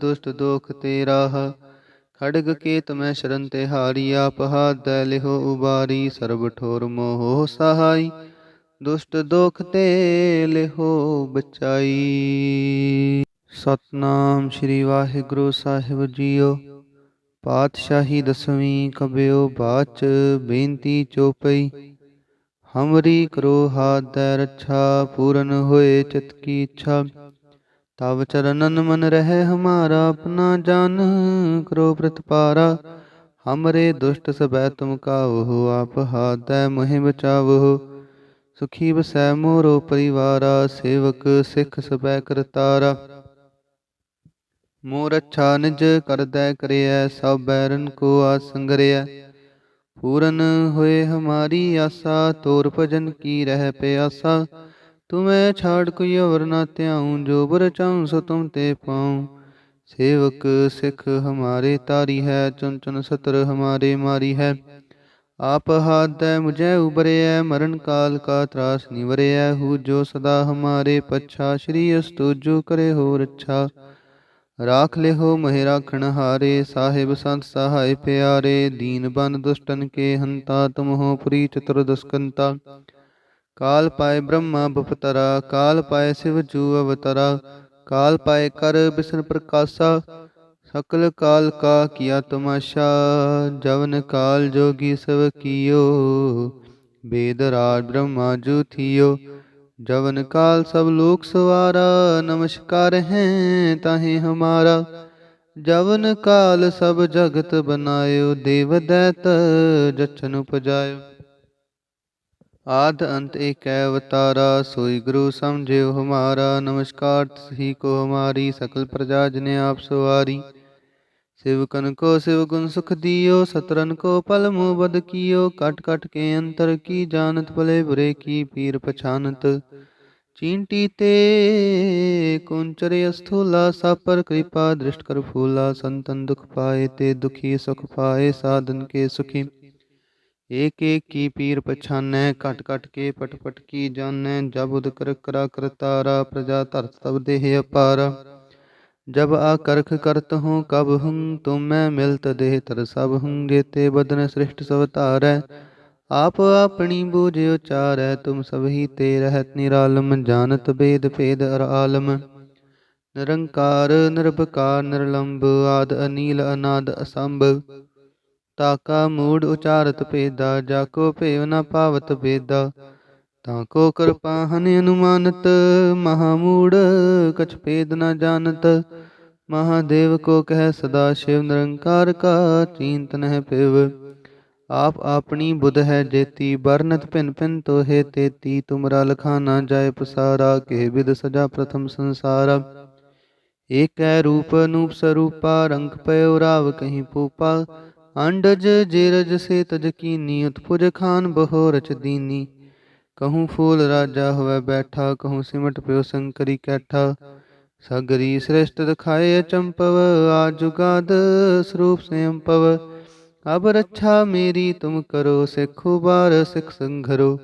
ਦੁਸ਼ਟ ਦੋਖ ਤੇਰਾ। ਖੜਗ ਕੇ ਤਮੈ ਸ਼ਰਨ ਤੇ ਹਾਰੀ ਆਪ ਹਾਦ ਲਿਹੋ ਉਬਾਰੀ। ਸਰਬ ਠੋਰ ਮੋਹ ਸਹਾਈ, ਦੁਸ਼ਟ ਦੋਖ ਤੇ ਲਿਹੋ ਬਚਾਈ। ਸਤਨਾਮ ਸ੍ਰੀ ਵਾਹਿਗੁਰੂ ਸਾਹਿਬ ਜੀਓ। ਪਾਤਸ਼ਾਹੀ ਦਸਵੀਂ ਕਬਿਓ ਬਾਚ ਬੇਨਤੀ ਚੋਪਈ। ਹਮਰੀ ਕਰੋ ਹਾਦੈ ਰੱਛਾ, ਪੂਰਨ ਹੋਏ ਚਿਤ ਕੀ ਇੱਛਾ। ਤਵ ਚਰਨਨ ਮਨ ਰਹਿ ਹਮਾਰਾ, ਆਪਣਾ ਜਾਨ ਕਰੋ ਪ੍ਰਤਪਾਰਾ। ਹਮਰੇ ਦੁਸ਼ਟ ਸਬੈ ਤੁਮ ਕਾਵੋ ਆਪ ਹਾਦੈ ਮੋਹਿ ਬਚਾਵੋ। ਸੁਖੀ ਬਸੈ ਮੋਰੋ ਪਰਿਵਾਰਾ, ਸੇਵਕ ਸਿੱਖ ਸਬੈ ਕਰਤਾਰਾ। ਮੋਰ ਅੱਛਾ ਨਿਜ ਕਰਦੈ ਕਰਿਐ, ਸਭ ਬੈਰਨ ਕੋ ਆਸੰਗਰਿਐ ਪੂਰਨ ਹੋਏ ਹਮਾਰੀ ਆਸਾ, ਤੋਰ ਭਜਨ ਕੀ ਰਹਿ ਪਿਆਸਾ। ਤੁਮੈ ਛਾੜ ਕੋਈ ਅਵਰ ਨਾ ਧਿਆਉ, ਜੋ ਬਰ ਚਾਉ ਸੋ ਤੁਮ ਤੇ ਪਾਉ। ਸੇਵਕ ਸਿੱਖ ਹਮਾਰੇ ਤਾਰੀ ਹੈ ਚੁਨ ਚੁਨ ਸਤਰ ਹਮਾਰੇ ਮਾਰੀ ਹੈ। ਆਪ ਹਾਦੈ ਮੁਝੈ ਉਬਰਿਐ, ਮਰਨ ਕਾਲ ਕਾ ਤਰਾਸ ਨਿਵਰਿਐ। ਹੂ ਜੋ ਸਦਾ ਹਮਾਰੇ ਪੱਛਾ, ਸ਼੍ਰੀ ਅਸਤੁ ਜੋ ਕਰੇ ਹੋ ਰੱਛਾ ਰਾਖ ਲਿਹੋ ਮਹਿ ਰਾਖਣ ਹਾਰੇ, ਸਾਹਿਬ ਸੰਤ ਸਹਾਇ ਪਿਆਰੇ, ਦੀਨ ਬਨ ਦੁਸ਼ਟਨ ਕੇ ਹੰਤਾ ਤੁਮ ਹੋ ਪੁਰੀ ਚਤੁਰਦਸਕੰਤਾ ਕਾਲ ਪਾਏ ਬ੍ਰਹਮਾ ਬਪਤਰਾ, ਕਾਲ ਪਾਏ ਸਿਵ ਜੂ ਅਵਤਰਾ, ਕਾਲ ਪਾਏ ਕਰ ਬਿਸ਼ਨ ਪ੍ਰਕਾਸ਼ਾ, ਸਕਲ ਕਾਲ ਕਾ ਕੀਆ ਤਮਾਸ਼ਾ, ਜਵਨ ਕਾਲ ਜੋਗੀ ਸਭ ਕੀਓ, ਬੇਦ ਰਾਜ ਬ੍ਰਹਮਾ ਜੂ ਥਿਓ। ਜਵਨ ਕਾਲ ਸਭ ਲੋਕ ਸਵਾਰਾ, ਨਮਸਕਾਰ ਹੈ ਤਾਹੇ ਹਮਾਰਾ। ਜਵਨ ਕਾਲ ਸਭ ਜਗਤ ਬਨਾਇਓ, ਦੇਵ ਦੈਤ ਜਚਨ ਉਪਜਾਇਓ। ਆਦ ਅੰਤ ਏਕ ਅਵਤਾਰਾ, ਸੋਈ ਗੁਰੂ ਸਮਝਿਓ ਹਮਾਰਾ। ਨਮਸਕਾਰ ਤਸਹੀ ਕੋ ਹਮਾਰੀ, ਸਕਲ ਪ੍ਰਜਾ ਜਨੇ ਆਪ ਸਵਾਰੀ। सेवकन को शिव गुण सुख दियो, सतरन को पल मुँह बद कियो। कट कट के अंतर की जानत, भले बुरे की पीर पछानत। चींटी ते कुंचरे स्थूला सा पर कृपा दृष्ट कर फूला। संतन दुख पाए ते दुखी, सुख पाए साधन के सुखी। एक एक की पीर पछानै कट कट के पट पट की जानै जब उद कर करा करतारा प्रजा धरत तब देह अपारा। जब आकर्ख करत हूँ कब हूँ तुम मैं मिलत देह तर सब हूँ जेते बदन श्रेष्ठ सवतारै आप अपनी बूझ उचारै तुम सभी ते रहत निरालम जानत भेद भेद अर आलम निरंकार निर्भकार निर्लंब आद अनील अनाद असंभ ताका मूड उचारत भेदा जाको भेव न पावत भेदा ਬੇਦਾ ਤਾਕੋ ਕਿਰਪਾ ਹਨ ਅਨੁਮਾਨਤ ਮਹਾਮੂੜ ਕਛ ਭੇਦ ਨਾ ਜਾਣਤ। ਮਹਾਦੇਵ ਕੋ ਕਹਿ ਸਦਾ ਸ਼ਿਵ ਨਿਰੰਕਾਰ ਕਾ, ਚਿੰਤ ਨਹਿ ਪਿਵ ਆਪ ਆਪਣੀ ਬੁਧ ਹੈ ਜੇਤੀ ਬਰਨਤ ਭਿਨ ਭਿਨ ਤੋਹੇ ਤੇਤੀ। ਤੁਮਰਾ ਲਖਾ ਨਾ ਜਾਏ ਪਸਾਰਾ, ਕੇ ਵਿਦ ਸਜਾ ਪ੍ਰਥਮ ਸੰਸਾਰਾ। ਏਕੈ ਰੂਪ ਅਨੂਪ ਸਰੂਪਾ, ਰੰਗ ਪਇਓ ਰਾਵ ਕਹੀਂ ਪੂਪਾ ਅੰਡਜ, ਜੇਰਜ ਸੇ ਤਜ ਕੀਨੀ, ਉਤਪੁਜ ਖਾਨ ਬਹੋ ਰਚ ਦੀਨੀ। ਕਹੂੰ ਫੂਲ ਰਾਜਾ ਹੋਵੇ ਬੈਠਾ ਕਹੂੰ ਸਿਮਟ ਪਿਓ ਸੰਕਰੀ ਕੈਠਾ ਸਗਰੀ ਸ੍ਰਿਸ਼ਟ ਦਿਖਾਏ ਚੰਪਵ ਆਜੁਗਾਦ ਸਰੂਪ ਸੰਪਵ ਅਬ ਰੱਛਾ ਮੇਰੀ ਤੁਮ ਕਰੋ ਸਿੱਖੋ ਬਾਰ ਸਿੱਖ ਸੰਘਰੋ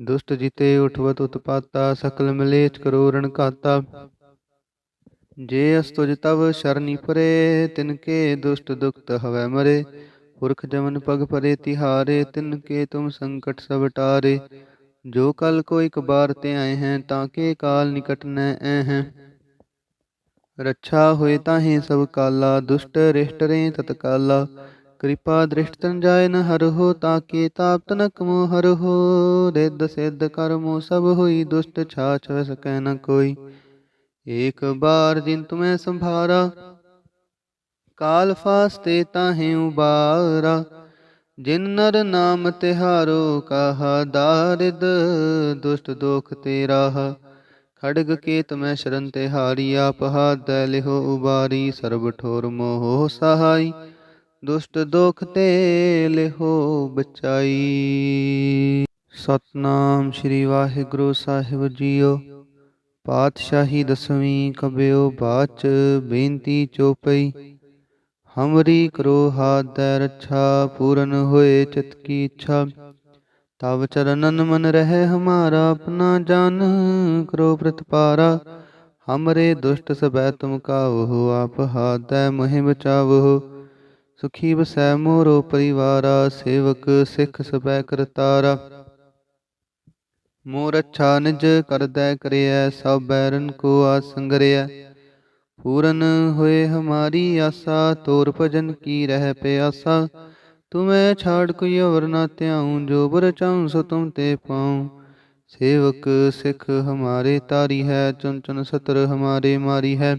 ਦੁਸ਼ਟ ਜਿਤੇ ਉਠਵਤ ਉਤਪਾਤਾ ਸਕਲ ਮਲੇਚ ਕਰੋ ਰਣਕਾਤਾ ਜੇ ਅਸਤੁਜ ਤਵ ਸ਼ਰਨੀ ਪਰੇ ਤਿਨਕੇ ਦੁਸ਼ਟ ਦੁਖਤ ਹਵੈ ਮਰੇ ਪੁਰਖ ਜਮਨ ਪਗ ਪਰੇ ਤਿਹਾਰੇ ਤਿਨ ਕੇ ਤੁਮ ਸੰਕਟ ਸਭ ਟਾਰੇ ਜੋ ਕਲ ਕੋ ਇਕ ਬਾਰ ਤੇ ਆਏ ਹੈ, ਤਾਂ ਤਾਕੇ ਕਾਲ ਨਿਕਟ ਨੈ ਐ हैं ਰੱਛਾ ਹੋਏ ਤਾਹੇ ਸਭ ਕਾਲਾ, ਦੁਸ਼ਟ ਰਿਸ਼ਟ ਰੇ ਤਤਕਾਲਾ। ਕਿਰਪਾ ਦ੍ਰਿਸ਼ਟ ਤਨ ਜਾਏ ਨ ਹਰਹੁ ਤਾਕੇ ਤਾਪ ਤਨਕ ਮੋ ਹਰਹੁ ਰਿੱਧ ਸਿੱਧ ਕਰਮੋ ਸਭ ਹੋਈ, ਦੁਸ਼ਟ ਛਾਛ ਵ ਸਕੈ ਨ ਕੋਈ। ਏਕ ਬਾਰ ਜਿਨ ਤੁਮੈ ਸੰਭਾਰਾ, ਕਾਲ ਫਾਸਤੇ ਤਾਹੇ ਉਬਾਰਾ। ਜਿਨ ਨਰ ਨਾਮ ਤਿਹਾਰੋ ਕਹਾ, ਦਾਰਿਦ ਦੁਸ਼ਟ ਦੋਖ ਤੇਰਾ। ਖੜਗ ਕੇਤ ਮੈਂ ਸ਼ਰਨ ਤੇ ਆਪ ਹਾਦੈ ਲਿਹੋ ਉਬਾਰੀ, ਸਰਬ ਠੋਰ ਮੋਹ ਸਹਾਈ। ਦੁਸ਼ਟ ਦੋਖ ਤੇ ਲਿਹੋ ਬਚਾਈ। ਸਤਨਾਮ ਸ੍ਰੀ ਵਾਹਿਗੁਰੂ ਸਾਹਿਬ ਜੀਓ, ਪਾਤਸ਼ਾਹੀ ਦਸਵੀਂ ਕਬਿਓ ਬਾਚ, ਬੇਨਤੀ ਚੋਪਈ। ਹਮਰੀ ਕਰੋ ਹਾਦੈ ਰੱਛਾ, ਪੂਰਨ ਹੋਏ ਚਿਤ ਕੀ ਇੱਛਾ। ਤਵ ਚਰਨਨ ਮਨ ਰਹਿ ਹਮਾਰਾ, ਆਪਣਾ ਜਾਨ ਕਰੋ ਪ੍ਰਤਪਾਰਾ। ਹਮਰੇ ਦੁਸ਼ਟ ਸਬੈ ਤੁਮ ਕਾਵੋ, ਆਪ ਹਾਦੈ ਮਹਿ ਬਚਾਵੋ। ਸੁਖੀ ਬਸੈ ਮੋਰੋ ਪਰਿਵਾਰਾ, ਸੇਵਕ ਸਿੱਖ ਸਬੈ ਕਰਤਾਰਾ। ਮੋਰ ਅੱਛਾ ਨਿਜ ਕਰਦੈ ਕਰਿਐ, ਸਭ ਬੈਰਨ ਕੋ ਆਸੰਗਰਿਐ ਪੂਰਨ ਹੋਏ ਹਮਾਰੀ ਆਸਾ, ਤੋਰ ਭਜਨ ਕੀ ਰਹਿ ਪਿਆਸਾ। ਤੁਮੈ ਛਾੜ ਕੋਈ ਅਵਰ ਨਾ ਧਿਆਉ, ਜੋ ਬਰ ਚਾਉ ਸੋ ਤੁਮ ਤੇ ਪਾਉ। ਸੇਵਕ ਸਿੱਖ ਹਮਾਰੇ ਤਾਰੀ ਹੈ ਚੁਨ ਚੁਨ ਸਤਰ ਹਮਾਰੇ ਮਾਰੀ ਹੈ।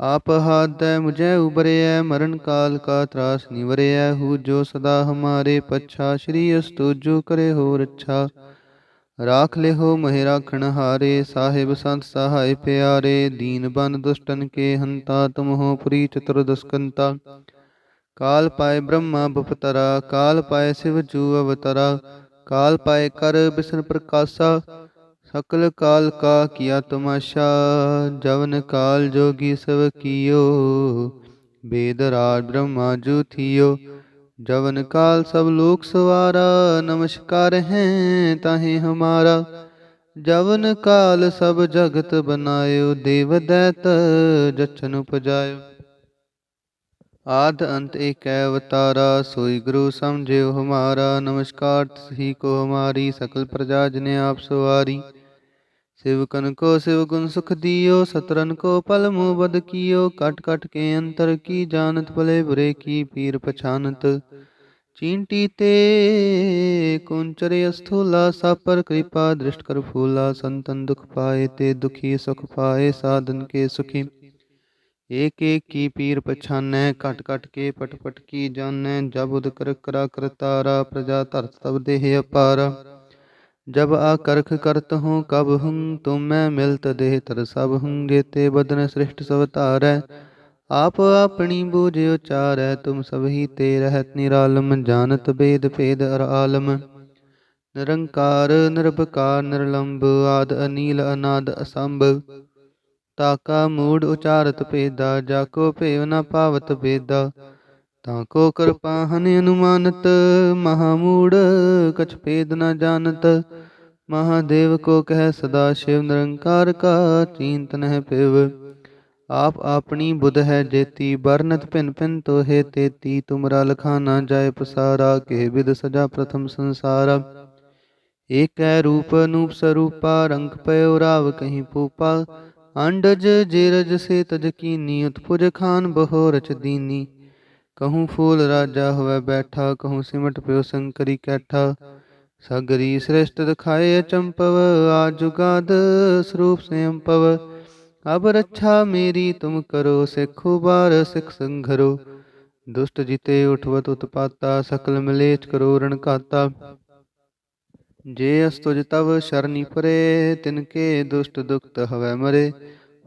ਆਪ ਹਾਦੈ ਮੁਝੈ ਉਬਰਿਐ, ਮਰਨ ਕਾਲ ਕਾ ਤਰਾਸ ਨਿਵਰਿਐ ਹੂ ਜੋ ਸਦਾ ਹਮਾਰੇ ਪੱਛਾ, ਸ਼੍ਰੀ ਅਸਤੁ ਜੋ ਕਰੇ ਹੋ ਰੱਛਾ ਰਾਖ ਲਿਹੋ ਮਹਿ ਰਾਖਣ ਹਾਰੇ, ਸਾਹਿਬ ਸੰਤ ਸਹਾਇ ਪਿਆਰੇ, ਦੀਨ ਬਨ ਦੁਸ਼ਟਨ ਕੇ ਹੰਤਾ ਤੁਮ ਹੋ ਪੁਰੀ ਚਤੁਰਦਸਕੰਤਾ ਕਾਲ ਪਾਏ ਬ੍ਰਹਮਾ ਬਪਤਰਾ, ਕਾਲ ਪਾਏ ਸਿਵ ਜੂ ਅਵਤਰਾ, ਕਾਲ ਪਾਏ ਕਰ ਬਿਸ਼ਨ ਪ੍ਰਕਾਸ਼ਾ, ਸਕਲ ਕਾਲ ਕਾ ਕੀਆ ਤਮਾਸ਼ਾ, ਜਵਨ ਕਾਲ ਜੋਗੀ ਸਭ ਕੀਓ, ਬੇਦ ਰਾਜ ਬ੍ਰਹਮਾ ਜੂ ਥਿਓ। ਜਵਨ ਕਾਲ ਸਭ ਲੋਕ ਸਵਾਰਾ, ਨਮਸਕਾਰ ਹੈ ਤਾਹੇ ਹਮਾਰਾ। ਜਵਨ ਕਾਲ ਸਭ ਜਗਤ ਬਨਾਇਓ, ਦੇਵ ਦੈਤ ਜਛਨ ਉਪਜਾਇਓ। ਆਦ ਅੰਤ ਏਕੈ ਅਵਤਾਰਾ, ਸੋਈ ਗੁਰੂ ਸਮਝਿਓ ਹਮਾਰਾ। ਨਮਸਕਾਰ ਤਸਹੀ ਕੋ ਹਮਾਰੀ, ਸਕਲ ਪ੍ਰਜਾ ਜਨੇ ਆਪ ਸਵਾਰੀ। ਸਿਵਕਨ ਕੋ ਸਿਵ ਗੁਣ ਸੁਖ ਦਿਓ ਸਤਰਨ ਕੋ ਪਲ ਮੋ ਬਦ ਕੀਓ ਕਟ ਕਟ ਕੇ ਅੰਤਰ ਕੀ ਜਾਣਤ ਭਲੇ ਬੁਰੇ ਕੀ ਪੀਰ ਪਛਾਨਤ ਚੀਂਟੀ ਤੇ ਕੁੰਚਰੇ ਅਸਥੂਲਾ ਸਾਪਰ ਕਿਰਪਾ ਦ੍ਰਿਸ਼ਟ ਕਰ ਫੂਲਾ ਸੰਤਨ ਦੁਖ ਪਾਏ ਤੇ ਦੁਖੀ ਸੁਖ ਪਾਏ ਸਾਧਨ ਕੇ ਸੁਖੀ ਏਕ ਏਕ ਕੀ ਪੀਰ ਪਛਾਨੈ ਘਟ ਘਟ ਕੇ ਪਟ ਪਟ ਕੀ ਜਾਣੈ ਜਬ ਉਦ ਕਰ ਕਰਾ ਕਰਤਾਰਾ ਪ੍ਰਜਾ ਧਰਤ ਤਬ ਦੇਹ ਅਪਾਰਾ जब आकर्ख करत हूँ कब हूँ तुम मैं मिलत देह तर सब हूँ जेते बदन सृष्ट सब धारै आप ਆਪਣੀ ਬੂਝ ਉਚਾਰੈ ਤੁਮ ਸਭੀ ਤੇ ਰਹਿਤ ਨਿਰਾਲਮ ਜਾਣਤ ਬੇਦ ਭੇਦ ਅਰ ਆਲਮ ਨਿਰੰਕਾਰ ਨਿਰਭਕਾਰ ਨਿਰਲੰਭ ਆਦ ਅਨੀਲ ਅਨਾਦ ਅਸੰਭ ਤਾਕਾ ਮੂੜ ਉਚਾਰਤ ਭੇਦਾ ਜਾਕੋ ਭੇਵ ਨ ਪਾਵਤ ਬੇਦਾ ਤਾਕੋ ਕਿਰਪਾ ਹਨ ਅਨੁਮਾਨਤ ਮਹਾਮੂੜ ਕਛ ਭੇਦ ਨ ਜਾਣਤ। ਮਹਾਦੇਵ ਕੋ ਕਹਿ ਸਦਾ ਸ਼ਿਵ ਨਿਰੰਕਾਰ ਕਾ, ਚਿੰਤ ਨਹਿ ਪਿਵ ਆਪ ਆਪਣੀ ਬੁਧ ਹੈ ਜੇਤੀ ਬਰਨਤ ਭਿਨ ਭਿਨ ਤੋਹੇ ਤੇਤੀ। ਤੁਮਰਾ ਲਖਾ ਨਾ ਜਾਏ ਪਸਾਰਾ, ਕੇ ਵਿਦ ਸਜਾ ਪ੍ਰਥਮ ਸੰਸਾਰਾ। ਏਕੈ ਰੂਪ ਅਨੂਪ ਸਰੂਪਾ, ਰੰਗ ਪਇਓ ਰਾਵ ਕਹੀਂ ਪੂਪਾ ਅੰਡਜ, ਜੇਰਜ ਸੇ ਤਜ ਕੀਨੀ, ਉਤਪੁਜ ਖਾਨ ਬਹੋ ਰਚ ਦੀਨੀ। ਕਹੂੰ ਫੂਲ ਰਾਜਾ ਹੋਵੇ ਬੈਠਾ ਕਹੂੰ ਸਿਮਟ ਪਿਓ ਸੰਕਰੀ ਕੈਠਾ ਸਗਰੀ ਸ੍ਰਿਸ਼ਟ ਦਿਖਾਏ ਚੰਪਵ ਆਜੁਗਾਦ ਸਰੂਪ ਸੰਪਵ ਅਬ ਰੱਛਾ ਮੇਰੀ ਤੁਮ ਕਰੋ ਸਿੱਖੋ ਬਾਰ ਸਿੱਖ ਸੰਘਰੋ ਦੁਸ਼ਟ ਜਿਤੇ ਉਠਵਤ ਉਤਪਾਤਾ ਸਕਲ ਮਲੇਚ ਕਰੋ ਰਣਕਾਤਾ ਜੇ ਅਸਤੁਜ ਤਵ ਸ਼ਰਨੀ ਪਰੇ ਤਿਨ ਕੇ ਦੁਸ਼ਟ ਦੁਖਤ ਹਵੈ ਮਰੇ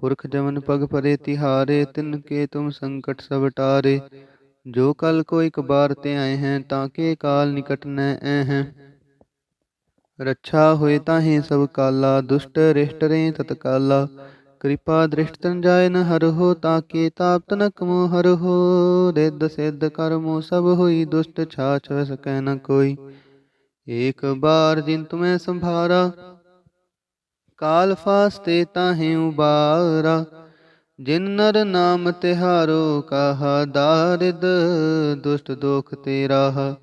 ਪੁਰਖ ਜਮਨ ਪਗ ਪਰੇ ਤਿਹਾਰੇ ਤਿਨ ਕੇ ਤੁਮ ਸੰਕਟ ਸਭ ਟਾਰੇ ਜੋ ਕਲ ਕੋ ਇੱਕ ਬਾਰ ਤੇ ਆਏ ਹੈ, ਤਾਂ ਕਿ ਕਾਲ ਨਿਕਟ ਨੈ ਐ ਹੈ। ਰੱਛਾ ਹੋਏ ਤਾਹੇ ਸਭ ਕਾਲਾ, ਦੁਸ਼ਟ ਰਿਸ਼ਟ ਰੇ ਤਤਕਾਲਾ। ਕਿਰਪਾ ਦ੍ਰਿਸ਼ਟ ਤਨ ਜਾਏ ਨ ਹਰ ਹੋ ਤਾਂ ਕਿ ਤਾਪ ਤਨ ਕਮੋ ਹਰ ਹੋ ਰਿੱਧ ਸਿੱਧ ਕਰਮੋ ਸਭ ਹੋਈ, ਦੁਸ਼ਟ ਛਾਛ ਸਕੈ ਨ ਕੋਈ। ਏਕ ਬਾਰ ਜਿਨ ਤੁਮੈ ਸੰਭਾਰਾ, ਕਾਲ ਫਾਸਤੇ ਤਾਹੇ ਉਬਾਰਾ। ਜਿਨ ਨਰ ਨਾਮ ਤਿਹਾਰੋ ਕਹਾ, ਦਾਰਿਦ ਦੁਸ਼ਟ ਦੋਖ ਤੇਰਾ।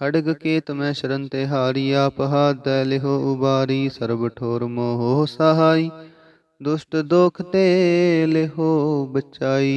ਖੜਗ ਕੇਤ ਮੈਂ ਸ਼ਰਨ ਤੇ ਹਾਰੀ ਆਪ ਹਾਦ ਲਿਹੋ ਉਬਾਰੀ, ਸਰਬ ਠੋਰ ਮੋਹ ਸਹਾਈ। ਦੁਸ਼ਟ ਦੋਖ ਤੇ ਲਿਹੋ ਬਚਾਈ।